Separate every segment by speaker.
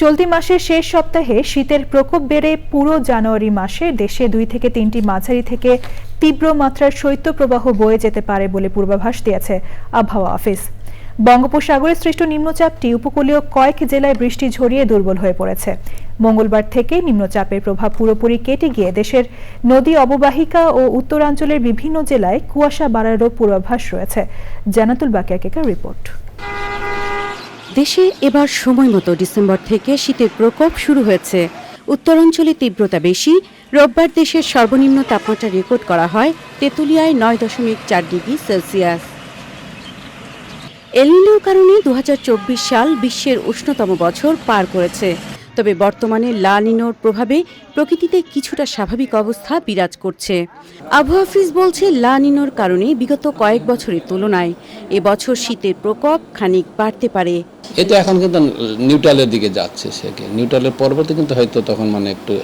Speaker 1: চলতি মাসের শেষ সপ্তাহে শীতের প্রকোপ বেড়ে পুরো জানুয়ারি মাসে দেশে দুই থেকে তিনটি মাঝারি থেকে তীব্র মাত্রার শৈত্যপ্রবাহ বয়ে যেতে পারে বলে পূর্বাভাস দিয়েছে আবহাওয়া অফিস। বঙ্গোপসাগরে সৃষ্ট নিম্নচাপটি উপকূলীয় কয়েক জেলায় বৃষ্টি ঝরিয়ে দুর্বল হয়ে পড়েছে। মঙ্গলবার থেকে নিম্নচাপের প্রভাব পুরোপুরি কেটে গিয়ে দেশের নদী অববাহিকা ও উত্তরাঞ্চলের বিভিন্ন জেলায় কুয়াশা বাড়ারও পূর্বাভাস রয়েছে। জানাতুল বাকিয়া কেকার রিপোর্ট।
Speaker 2: দেশে এবার সময় মতো ডিসেম্বর থেকে শীতের প্রকোপ শুরু হয়েছে। উত্তরাঞ্চলে তীব্রতা বেশি। রোববার দেশের সর্বনিম্ন তাপমাত্রা রেকর্ড করা হয় তেঁতুলিয়ায় নয় দশমিক চার ডিগ্রি সেলসিয়াস। এলনিনোর কারণে দু হাজার চব্বিশ সাল বিশ্বের উষ্ণতম বছর পার করেছে। তবে বর্তমানে লা নিনোর প্রভাবে প্রকৃতিতে কিছুটা স্বাভাবিক অবস্থা বিরাজ করছে। আবহাওয়া অফিস বলছে, লা নিনোর কারণে বিগত কয়েক বছরের তুলনায় এবছর শীতের প্রকোপ খানিক বাড়তে পারে।
Speaker 3: এটা এখন কিন্তু নিউট্রালের দিকে যাচ্ছে সে কি নিউট্রালের পরবর্তী কিন্তু হয়তো তখন মানে একটু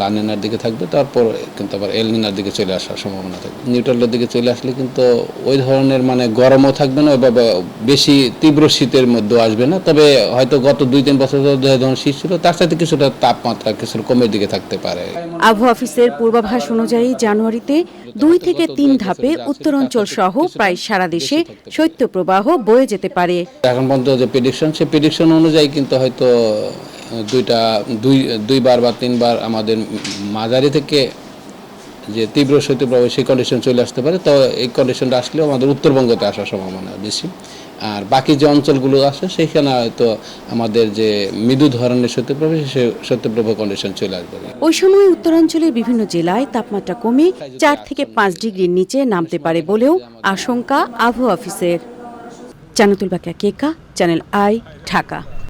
Speaker 3: লানিনার দিকে থাকবে তারপর কিন্তু আবার এলনিনার দিকে চলে আসার সম্ভাবনা থাকবে। নিউট্রালের দিকে চলে আসলে কিন্তু ওই ধরনের মানে গরমও থাকবে না বা বা বেশি তীব্র শীতের মধ্যেও আসবে না। তবে হয়তো গত দুই তিন বছর ধরে যখন শীত ছিল তার সাথে কিছুটা তাপমাত্রা কিছুটা কমের দিকে থাকতে পারে।
Speaker 2: আবহাওয়া অফিসের পূর্বাভাস অনুযায়ী জানুয়ারিতে দুই থেকে তিন ধাপে উত্তরাঞ্চল সহ প্রায় সারা দেশে শৈত্যপ্রবাহ বয়ে যেতে পারে।
Speaker 3: এখন পর্যন্ত যে প্রেডিকশন সেই প্রেডিকশন অনুযায়ী কিন্তু হয়তো দুইটা, দুই, দুইবার বা তিনবার আমাদের মাঝারি থেকে যে তীব্র শৈত্যপ্রবাহ, সেই কন্ডিশন চলে আসতে পারে। তো এই কন্ডিশনটা আসলেও আমাদের উত্তরবঙ্গতে আসার সম্ভাবনা বেশি। আর বাকি যে অঞ্চলগুলো আছে সেখানে হয়তো আমাদের যে মৃদু ধরনের শৈত্যপ্রবাহ সে শৈত্যপ্রবাহ কন্ডিশন চলে আসবে।
Speaker 2: ওই সময় উত্তরাঞ্চলের বিভিন্ন জেলায় তাপমাত্রা কমে চার থেকে পাঁচ ডিগ্রির নিচে নামতে পারে বলেও আশঙ্কা আবহাওয়া অফিসের। Jannatul Bakiya Keka channel I Dhaka.